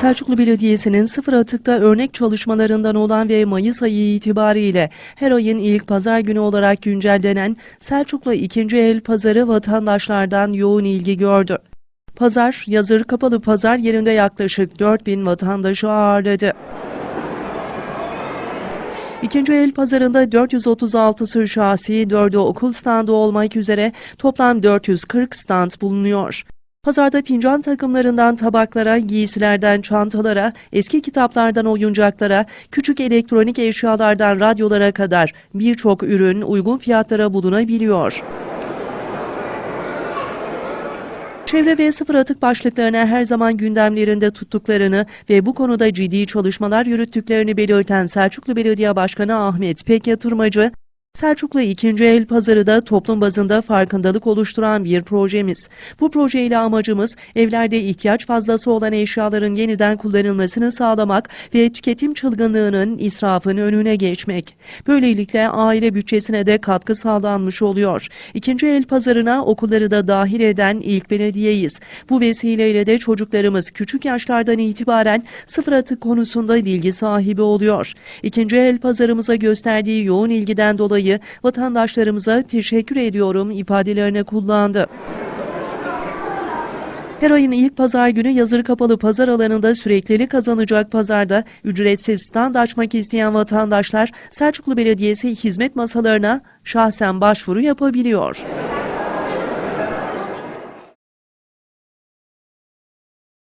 Selçuklu Belediyesi'nin sıfır atıkta örnek çalışmalarından olan ve Mayıs ayı itibariyle her ayın ilk pazar günü olarak güncellenen Selçuklu ikinci el pazarı vatandaşlardan yoğun ilgi gördü. Pazar, yazır kapalı pazar yerinde yaklaşık 4000 vatandaşı ağırladı. İkinci el pazarında 436'sı şahsi, 4'ü okul standı olmak üzere toplam 440 stand bulunuyor. Pazarda fincan takımlarından tabaklara, giysilerden çantalara, eski kitaplardan oyuncaklara, küçük elektronik eşyalardan radyolara kadar birçok ürün uygun fiyatlara bulunabiliyor. Çevre ve sıfır atık başlıklarına her zaman gündemlerinde tuttuklarını ve bu konuda ciddi çalışmalar yürüttüklerini belirten Selçuklu Belediye Başkanı Ahmet Pekyatırmacı, Selçuklu ikinci el pazarı da toplum bazında farkındalık oluşturan bir projemiz. Bu projeyle amacımız evlerde ihtiyaç fazlası olan eşyaların yeniden kullanılmasını sağlamak ve tüketim çılgınlığının israfın önüne geçmek. Böylelikle aile bütçesine de katkı sağlanmış oluyor. İkinci el pazarına okulları da dahil eden ilk belediyeyiz. Bu vesileyle de çocuklarımız küçük yaşlardan itibaren sıfır atık konusunda bilgi sahibi oluyor. İkinci el pazarımıza gösterdiği yoğun ilgiden dolayı vatandaşlarımıza teşekkür ediyorum ifadelerini kullandı. Her ayın ilk pazar günü yazır kapalı pazar alanında süreklilik kazanacak pazarda ücretsiz stand açmak isteyen vatandaşlar Selçuklu Belediyesi hizmet masalarına şahsen başvuru yapabiliyor.